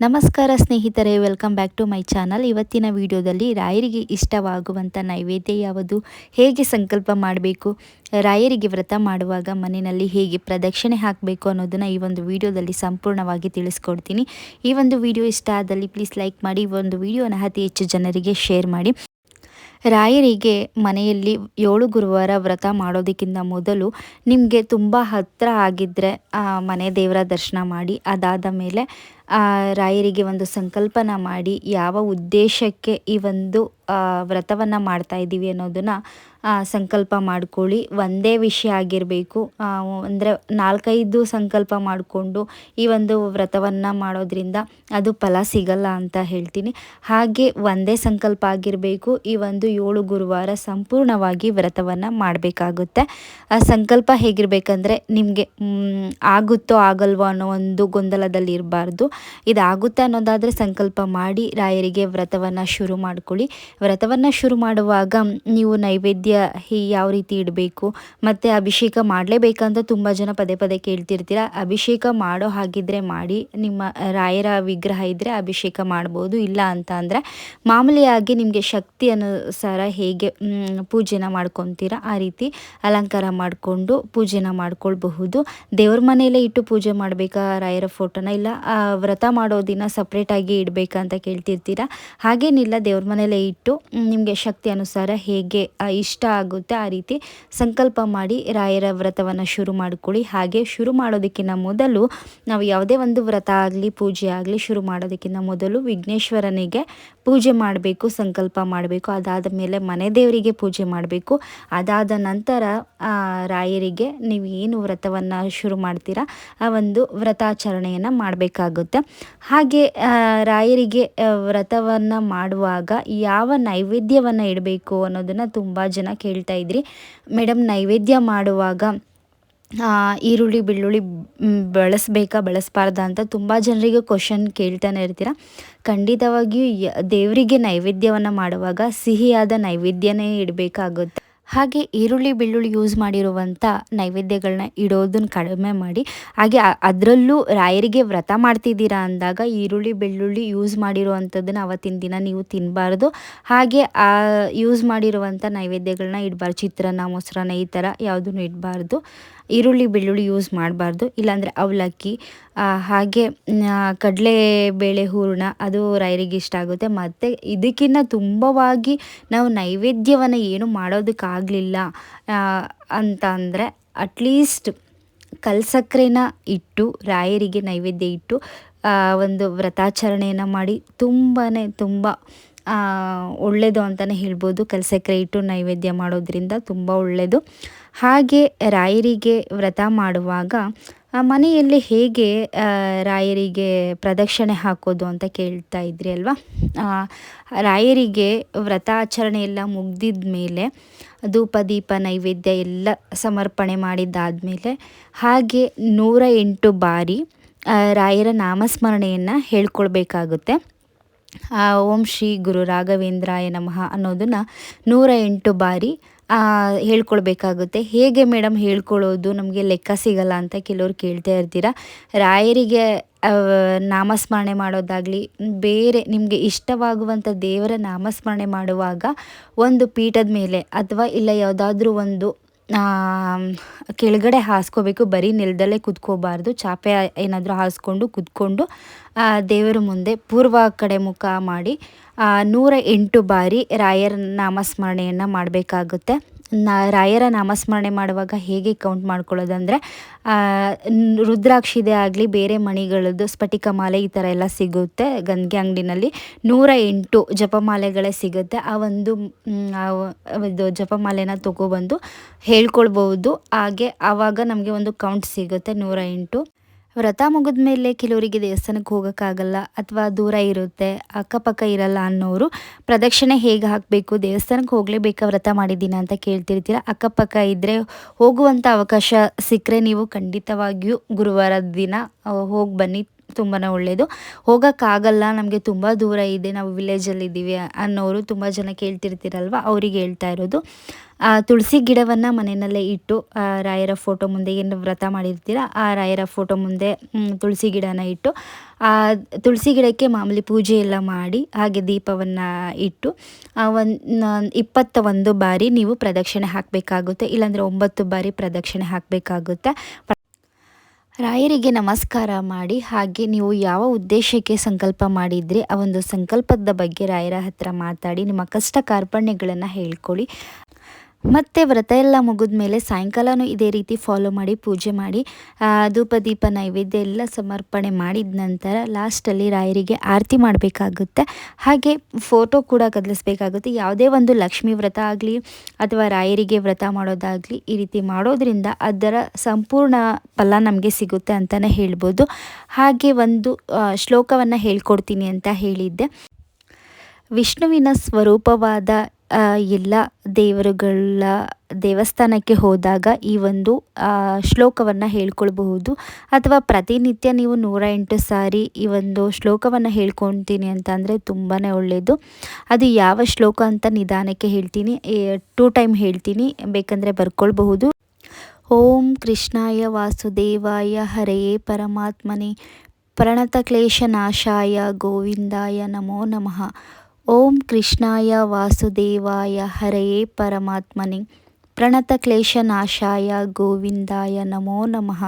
ನಮಸ್ಕಾರ ಸ್ನೇಹಿತರೆ, welcome back to my channel. ಇವತ್ತಿನ ವಿಡಿಯೋದಲ್ಲಿ ರಾಯರಿಗೆ ಇಷ್ಟವಾಗುವಂಥ ನೈವೇದ್ಯ ಯಾವುದು? ಹೇಗೆ ಸಂಕಲ್ಪ ಮಾಡಬೇಕು? ರಾಯರಿಗೆ ವ್ರತ ಮಾಡುವಾಗ ಮನೆಯಲ್ಲಿ ಹೇಗೆ ಪ್ರದಕ್ಷಿಣೆ ಹಾಕಬೇಕು ಅನ್ನೋದನ್ನು ಈ ಒಂದು ವಿಡಿಯೋದಲ್ಲಿ ಸಂಪೂರ್ಣವಾಗಿ ತಿಳಿಸ್ಕೊಡ್ತೀನಿ. ಈ ಒಂದು ವಿಡಿಯೋ ಇಷ್ಟ ಆದಲ್ಲಿ ಪ್ಲೀಸ್ ಲೈಕ್ ಮಾಡಿ, ಈ ಒಂದು ವಿಡಿಯೋನ ಅತಿ ಹೆಚ್ಚು ಜನರಿಗೆ ಶೇರ್ ಮಾಡಿ. ರಾಯರಿಗೆ ಮನೆಯಲ್ಲಿ ಏಳು ಗುರುವಾರ ವ್ರತ ಮಾಡೋದಕ್ಕಿಂತ ಮೊದಲು ನಿಮಗೆ ತುಂಬ ಹತ್ತಿರ ಆಗಿದ್ದರೆ ಮನೆ ದೇವರ ದರ್ಶನ ಮಾಡಿ, ಅದಾದ ಮೇಲೆ ರಾಯರಿಗೆ ಒಂದು ಸಂಕಲ್ಪನ ಮಾಡಿ, ಯಾವ ಉದ್ದೇಶಕ್ಕೆ ಈ ಒಂದು ವ್ರತವನ್ನು ಮಾಡ್ತಾ ಇದ್ದೀವಿ ಅನ್ನೋದನ್ನು ಸಂಕಲ್ಪ ಮಾಡ್ಕೊಳ್ಳಿ. ಒಂದೇ ವಿಷಯ ಆಗಿರಬೇಕು. ಅಂದರೆ ನಾಲ್ಕೈದು ಸಂಕಲ್ಪ ಮಾಡಿಕೊಂಡು ಈ ಒಂದು ವ್ರತವನ್ನು ಮಾಡೋದ್ರಿಂದ ಅದು ಫಲ ಸಿಗಲ್ಲ ಅಂತ ಹೇಳ್ತೀನಿ. ಹಾಗೆ ಒಂದೇ ಸಂಕಲ್ಪ ಆಗಿರಬೇಕು. ಈ ಒಂದು ಏಳು ಗುರುವಾರ ಸಂಪೂರ್ಣವಾಗಿ ವ್ರತವನ್ನು ಮಾಡಬೇಕಾಗುತ್ತೆ. ಆ ಸಂಕಲ್ಪ ಹೇಗಿರಬೇಕಂದ್ರೆ ನಿಮಗೆ ಆಗುತ್ತೋ ಆಗಲ್ವೋ ಅನ್ನೋ ಒಂದು ಗೊಂದಲದಲ್ಲಿ ಇರಬಾರ್ದು ಇದಾಗುತ್ತೆ ಅನ್ನೋದಾದರೆ ಸಂಕಲ್ಪ ಮಾಡಿ ರಾಯರಿಗೆ ವ್ರತವನ್ನು ಶುರು ಮಾಡ್ಕೊಳ್ಳಿ. ವ್ರತವನ್ನು ಶುರು ಮಾಡುವಾಗ ನೀವು ನೈವೇದ್ಯ ಯಾವ ರೀತಿ ಇಡಬೇಕು? ಮತ್ತು ಅಭಿಷೇಕ ಮಾಡಲೇಬೇಕಂತ ತುಂಬ ಜನ ಪದೇ ಪದೇ ಕೇಳ್ತಿರ್ತೀರ. ಅಭಿಷೇಕ ಮಾಡೋ ಹಾಗಿದ್ರೆ ಮಾಡಿ, ನಿಮ್ಮ ರಾಯರ ವಿಗ್ರಹ ಇದ್ದರೆ ಅಭಿಷೇಕ ಮಾಡ್ಬೋದು. ಇಲ್ಲ ಅಂತ ಅಂದರೆ ಮಾಮೂಲಿಯಾಗಿ ನಿಮಗೆ ಶಕ್ತಿ ಅನುಸಾರ ಹೇಗೆ ಪೂಜೆನ ಮಾಡ್ಕೊತೀರ ಆ ರೀತಿ ಅಲಂಕಾರ ಮಾಡಿಕೊಂಡು ಪೂಜೆನ ಮಾಡ್ಕೊಳ್ಬಹುದು. ದೇವ್ರ ಮನೆಯಲ್ಲೇ ಇಟ್ಟು ಪೂಜೆ ಮಾಡಬೇಕಾ ರಾಯರ ಫೋಟೋನ? ಇಲ್ಲ ವ್ರತ ಮಾಡೋ ದಿನ ಸಪ್ರೇಟಾಗಿ ಇಡಬೇಕಂತ ಕೇಳ್ತಿರ್ತೀರ? ಹಾಗೇನಿಲ್ಲ, ದೇವ್ರ ಮನೆಯಲ್ಲೇ ಇಟ್ಟು ನಿಮಗೆ ಶಕ್ತಿ ಅನುಸಾರ ಹೇಗೆ ಇಷ್ಟ ಆಗುತ್ತೆ, ಆ ರೀತಿ ಸಂಕಲ್ಪ ಮಾಡಿ ರಾಯರ ವ್ರತವನ್ನು ಶುರು ಮಾಡಿಕೊಳ್ಳಿ. ಹಾಗೆ ಶುರು ಮಾಡೋದಕ್ಕಿಂತ ಮೊದಲು ನಾವು ಯಾವುದೇ ಒಂದು ವ್ರತ ಆಗಲಿ, ಪೂಜೆ ಆಗಲಿ ಶುರು ಮಾಡೋದಕ್ಕಿಂತ ಮೊದಲು ವಿಘ್ನೇಶ್ವರನಿಗೆ ಪೂಜೆ ಮಾಡಬೇಕು, ಸಂಕಲ್ಪ ಮಾಡಬೇಕು, ಅದಾದ ಮೇಲೆ ಮನೆ ದೇವರಿಗೆ ಪೂಜೆ ಮಾಡಬೇಕು. ಅದಾದ ನಂತರ ರಾಯರಿಗೆ ನೀವು ಏನು ವ್ರತವನ್ನು ಶುರು ಮಾಡ್ತೀರಾ, ಆ ಒಂದು ವ್ರತಾಚರಣೆಯನ್ನು ಮಾಡಬೇಕಾಗುತ್ತೆ. ಹಾಗೆ ರಾಯರಿಗೆ ವ್ರತವನ್ನು ಮಾಡುವಾಗ ಯಾವ ನೈವೇದ್ಯವನ್ನು ಇಡಬೇಕು ಅನ್ನೋದನ್ನು ತುಂಬ ಜನ ಕೇಳ್ತಾ ಇದ್ರಿ. ಮೇಡಮ್ ನೈವೇದ್ಯ ಮಾಡುವಾಗ ಈರುಳ್ಳಿ, ಬೆಳ್ಳುಳ್ಳಿ ಬಳಸಬೇಕಾ, ಬಳಸಬಾರ್ದಾ ಅಂತ ತುಂಬ ಜನರಿಗೆ ಕ್ವಶನ್ ಕೇಳ್ತಾನೆ ಇರ್ತೀರ? ಖಂಡಿತವಾಗಿಯೂ ದೇವರಿಗೆ ನೈವೇದ್ಯವನ್ನು ಮಾಡುವಾಗ ಸಿಹಿಯಾದ ನೈವೇದ್ಯನೇ ಇಡಬೇಕಾಗುತ್ತೆ. ಹಾಗೆ ಈರುಳ್ಳಿ, ಬೆಳ್ಳುಳ್ಳಿ ಯೂಸ್ ಮಾಡಿರುವಂಥ ನೈವೇದ್ಯಗಳನ್ನ ಇಡೋದನ್ನ ಕಡಿಮೆ ಮಾಡಿ, ಹಾಗೆ ಅದರಲ್ಲೂ ರಾಯರಿಗೆ ವ್ರತ ಮಾಡ್ತಿದ್ದೀರಾ ಅಂದಾಗ ಈರುಳ್ಳಿ, ಬೆಳ್ಳುಳ್ಳಿ ಯೂಸ್ ಮಾಡಿರುವಂಥದ್ದನ್ನು ಅವತ್ತಿನ ದಿನ ನೀವು ತಿನ್ನಬಾರ್ದು ಹಾಗೆ ಆ ಯೂಸ್ ಮಾಡಿರುವಂಥ ನೈವೇದ್ಯಗಳನ್ನ ಇಡಬಾರ್ದು. ಚಿತ್ರಾನ್ನ, ಮೊಸರನ್ನ ಈ ಥರ ಯಾವುದನ್ನು ಇಡಬಾರ್ದು. ಈರುಳ್ಳಿ ಬೆಳ್ಳುಳ್ಳಿ ಯೂಸ್ ಮಾಡಬಾರ್ದು. ಇಲ್ಲಾಂದರೆ ಅವಲಕ್ಕಿ ಹಾಗೆ ಕಡಲೆ ಬೇಳೆ ಹೂರಣ ಅದು ರಾಯರಿಗೆ ಇಷ್ಟ ಆಗುತ್ತೆ. ಮತ್ತು ಇದಕ್ಕಿಂತ ತುಂಬವಾಗಿ ನಾವು ನೈವೇದ್ಯವನ್ನು ಏನು ಮಾಡೋದಕ್ಕಾಗಲಿಲ್ಲ ಅಂತ ಅಂದರೆ ಅಟ್ಲೀಸ್ಟ್ ಕಲ್ಸಕ್ಕರೆನ ಇಟ್ಟು, ರಾಯರಿಗೆ ನೈವೇದ್ಯ ಇಟ್ಟು ಒಂದು ವ್ರತಾಚರಣೆಯನ್ನು ಮಾಡಿ ತುಂಬಾ ತುಂಬ ಒಳ್ಳೆಯದು ಅಂತಲೇ ಹೇಳ್ಬೋದು. ಕಲ್ಸಕ್ರೆ ಇಟ್ಟು ನೈವೇದ್ಯ ಮಾಡೋದ್ರಿಂದ ತುಂಬ ಒಳ್ಳೆಯದು ಹಾಗೆ ರಾಯರಿಗೆ ವ್ರತ ಮಾಡುವಾಗ ಮನೆಯಲ್ಲಿ ಹೇಗೆ ರಾಯರಿಗೆ ಪ್ರದಕ್ಷಿಣೆ ಹಾಕೋದು ಅಂತ ಕೇಳ್ತಾ ಇದ್ರಿ ಅಲ್ವಾ? ರಾಯರಿಗೆ ವ್ರತಾಚರಣೆ ಎಲ್ಲ ಮುಗ್ದಿದ ಮೇಲೆ, ಧೂಪ, ದೀಪ, ನೈವೇದ್ಯ ಎಲ್ಲ ಸಮರ್ಪಣೆ ಮಾಡಿದ್ದಾದಮೇಲೆ, ಹಾಗೆ ನೂರ ಎಂಟು ಬಾರಿ ರಾಯರ ನಾಮಸ್ಮರಣೆಯನ್ನು ಹೇಳ್ಕೊಳ್ಬೇಕಾಗುತ್ತೆ. ಓಂ ಶ್ರೀ ಗುರು ರಾಘವೇಂದ್ರಾಯ ನಮಃ ಅನ್ನೋದನ್ನು ನೂರ ಎಂಟು ಬಾರಿ ಹೇಳ್ಕೊಳ್ಬೇಕಾಗುತ್ತೆ. ಹೇಗೆ ಮೇಡಮ್ ಹೇಳ್ಕೊಳ್ಳೋದು ನಮಗೆ ಲೆಕ್ಕ ಸಿಗಲ್ಲ ಅಂತ ಕೆಲವ್ರು ಕೇಳ್ತಾ ಇರ್ತೀರ? ರಾಯರಿಗೆ ನಾಮಸ್ಮರಣೆ ಮಾಡೋದಾಗಲಿ, ಬೇರೆ ನಿಮಗೆ ಇಷ್ಟವಾಗುವಂಥ ದೇವರ ನಾಮಸ್ಮರಣೆ ಮಾಡುವಾಗ ಒಂದು ಪೀಠದ ಮೇಲೆ ಅಥವಾ ಇಲ್ಲ ಯಾವುದಾದ್ರೂ ಒಂದು ಕೆಳಗಡೆ ಹಾಸ್ಕೋಬೇಕು, ಬರೀ ನೆಲದಲ್ಲೇ ಕುತ್ಕೋಬಾರ್ದು, ಚಾಪೆ ಏನಾದರೂ ಹಾಸ್ಕೊಂಡು ಕುತ್ಕೊಂಡು ದೇವರ ಮುಂದೆ ಪೂರ್ವ ಕಡೆ ಮುಖ ಮಾಡಿ ನೂರ ಎಂಟು ಬಾರಿ ರಾಯರ ನಾಮಸ್ಮರಣೆಯನ್ನು ಮಾಡಬೇಕಾಗುತ್ತೆ. ನಾ ರಾಯರ ನಾಮಸ್ಮರಣೆ ಮಾಡುವಾಗ ಹೇಗೆ ಕೌಂಟ್ ಮಾಡ್ಕೊಳ್ಳೋದಂದರೆ ರುದ್ರಾಕ್ಷಿದೆ ಆಗಲಿ, ಬೇರೆ ಮಣಿಗಳದ್ದು, ಸ್ಫಟಿಕ ಮಾಲೆ ಈ ಥರ ಎಲ್ಲ ಸಿಗುತ್ತೆ. ಗಂಗೆ ಅಂಗಡಿನಲ್ಲಿ ನೂರ ಎಂಟು ಜಪಮಾಲೆಗಳೇ ಸಿಗುತ್ತೆ. ಆ ಒಂದು ಇದು ಜಪಮಾಲೆನ ತೊಗೊಬಂದು ಹೇಳ್ಕೊಳ್ಬೋದು ಹಾಗೆ ಆವಾಗ ನಮಗೆ ಒಂದು ಕೌಂಟ್ ಸಿಗುತ್ತೆ ನೂರ ಎಂಟು. ವ್ರತ ಮುಗಿದ ಮೇಲೆ ಕೆಲವರಿಗೆ ದೇವಸ್ಥಾನಕ್ಕೆ ಹೋಗೋಕ್ಕಾಗಲ್ಲ ಅಥವಾ ದೂರ ಇರುತ್ತೆ, ಅಕ್ಕಪಕ್ಕ ಇರಲ್ಲ ಅನ್ನೋರು ಪ್ರದಕ್ಷಿಣೆ ಹೇಗೆ ಹಾಕಬೇಕು, ದೇವಸ್ಥಾನಕ್ಕೆ ಹೋಗಲೇಬೇಕಾ ವ್ರತ ಮಾಡಿದ್ದೀನ ಅಂತ ಕೇಳ್ತಿರ್ತೀರ. ಅಕ್ಕಪಕ್ಕ ಇದ್ದರೆ ಹೋಗುವಂಥ ಅವಕಾಶ ಸಿಕ್ಕರೆ ನೀವು ಖಂಡಿತವಾಗಿಯೂ ಗುರುವಾರದ ದಿನ ಹೋಗಿ ಬನ್ನಿ. ತುಂಬಾ ಒಳ್ಳೆಯದು ಹೋಗೋಕ್ಕಾಗಲ್ಲ, ನಮಗೆ ತುಂಬ ದೂರ ಇದೆ, ನಾವು ವಿಲೇಜಲ್ಲಿದ್ದೀವಿ ಅನ್ನೋರು ತುಂಬ ಜನ ಕೇಳ್ತಿರ್ತೀರಲ್ವ, ಅವರಿಗೆ ಹೇಳ್ತಾ ಇರೋದು. ತುಳಸಿ ಗಿಡವನ್ನು ಮನೆಯಲ್ಲೇ ಇಟ್ಟು ರಾಯರ ಫೋಟೋ ಮುಂದೆ ಏನು ವ್ರತ ಮಾಡಿರ್ತೀರ, ಆ ರಾಯರ ಫೋಟೋ ಮುಂದೆ ತುಳಸಿ ಗಿಡನ ಇಟ್ಟು, ಆ, ತುಳಸಿ ಗಿಡಕ್ಕೆ ಮಾಮೂಲಿ ಪೂಜೆ ಎಲ್ಲ ಮಾಡಿ, ಹಾಗೆ ದೀಪವನ್ನು ಇಟ್ಟು ಒಂದು ಇಪ್ಪತ್ತ ಒಂದು ಬಾರಿ ನೀವು ಪ್ರದಕ್ಷಿಣೆ ಹಾಕಬೇಕಾಗುತ್ತೆ, ಇಲ್ಲಾಂದರೆ ಒಂಬತ್ತು ಬಾರಿ ಪ್ರದಕ್ಷಿಣೆ ಹಾಕಬೇಕಾಗುತ್ತೆ. ರಾಯರಿಗೆ ನಮಸ್ಕಾರ ಮಾಡಿ, ಹಾಗೆ ನೀವು ಯಾವ ಉದ್ದೇಶಕ್ಕೆ ಸಂಕಲ್ಪ ಮಾಡಿದರೆ, ಆ ಒಂದು ಸಂಕಲ್ಪದ ಬಗ್ಗೆ ರಾಯರ ಹತ್ರ ಮಾತಾಡಿ, ನಿಮ್ಮ ಕಷ್ಟ ಕಾರ್ಪಣ್ಯಗಳನ್ನು ಹೇಳ್ಕೊಳ್ಳಿ. ಮತ್ತು ವ್ರತ ಎಲ್ಲ ಮುಗಿದ ಮೇಲೆ ಸಾಯಂಕಾಲನೂ ಇದೇ ರೀತಿ ಫಾಲೋ ಮಾಡಿ, ಪೂಜೆ ಮಾಡಿ ಧೂಪ, ದೀಪ, ನೈವೇದ್ಯ ಎಲ್ಲ ಸಮರ್ಪಣೆ ಮಾಡಿದ ನಂತರ ಲಾಸ್ಟಲ್ಲಿ ರಾಯರಿಗೆ ಆರತಿ ಮಾಡಬೇಕಾಗುತ್ತೆ. ಹಾಗೆ ಫೋಟೋ ಕೂಡ ಕದಲಿಸ್ಬೇಕಾಗುತ್ತೆ. ಯಾವುದೇ ಒಂದು ಲಕ್ಷ್ಮೀ ವ್ರತ ಆಗಲಿ ಅಥವಾ ರಾಯರಿಗೆ ವ್ರತ ಮಾಡೋದಾಗಲಿ ಈ ರೀತಿ ಮಾಡೋದ್ರಿಂದ ಅದರ ಸಂಪೂರ್ಣ ಫಲ ನಮಗೆ ಸಿಗುತ್ತೆ ಅಂತಲೇ ಹೇಳ್ಬೋದು. ಹಾಗೆ ಒಂದು ಶ್ಲೋಕವನ್ನು ಹೇಳ್ಕೊಡ್ತೀನಿ ಅಂತ ಹೇಳಿದ್ದೆ. ವಿಷ್ಣುವಿನ ಸ್ವರೂಪವಾದ ಎಲ್ಲ ದೇವರುಗಳ ದೇವಸ್ಥಾನಕ್ಕೆ ಹೋದಾಗ ಈ ಒಂದು ಶ್ಲೋಕವನ್ನು ಹೇಳ್ಕೊಳ್ಬಹುದು. ಅಥವಾ ಪ್ರತಿನಿತ್ಯ ನೀವು ನೂರ ಎಂಟು ಸಾರಿ ಈ ಒಂದು ಶ್ಲೋಕವನ್ನು ಹೇಳ್ಕೊತೀನಿ ಅಂತ ಅಂದರೆ ತುಂಬಾ ಒಳ್ಳೆಯದು ಅದು ಯಾವ ಶ್ಲೋಕ ಅಂತ ನಿಧಾನಕ್ಕೆ ಹೇಳ್ತೀನಿ ಟೂ ಟೈಮ್ ಹೇಳ್ತೀನಿ, ಬೇಕಂದರೆ ಬರ್ಕೊಳ್ಬಹುದು. ಓಂ ಕೃಷ್ಣಾಯ ವಾಸುದೇವಾಯ ಹರೆಯೇ ಪರಮಾತ್ಮನೇ, ಪ್ರಣತಕ್ಲೇಶನಾಶಾಯ ಗೋವಿಂದಾಯ ನಮೋ ನಮಃ. ಓಂ ಕೃಷ್ಣಾಯ ವಾಸುದೇವಾಯ ಹರೆಯೇ ಪರಮಾತ್ಮನೆ. ಪ್ರಣತಕ್ಲೇಶನಾಶಾಯ ಗೋವಿಂದಾಯ ನಮೋ ನಮಃ.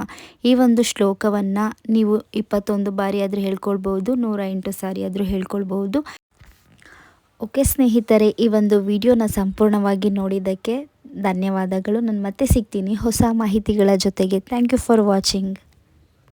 ಈ ಒಂದು ಶ್ಲೋಕವನ್ನು ನೀವು ಇಪ್ಪತ್ತೊಂದು ಬಾರಿ ಆದರೂ ಹೇಳ್ಕೊಳ್ಬೋದು, ನೂರ ಎಂಟು ಸಾರಿ ಆದರೂ ಹೇಳ್ಕೊಳ್ಬೋದು. ಓಕೆ ಸ್ನೇಹಿತರೆ, ಈ ಒಂದು ವಿಡಿಯೋನ ಸಂಪೂರ್ಣವಾಗಿ ನೋಡಿದ್ದಕ್ಕೆ ಧನ್ಯವಾದಗಳು. ನಾನು ಮತ್ತೆ ಸಿಗ್ತೀನಿ. ಹೊಸ ಮಾಹಿತಿಗಳ ಜೊತೆಗೆ. Thank you for watching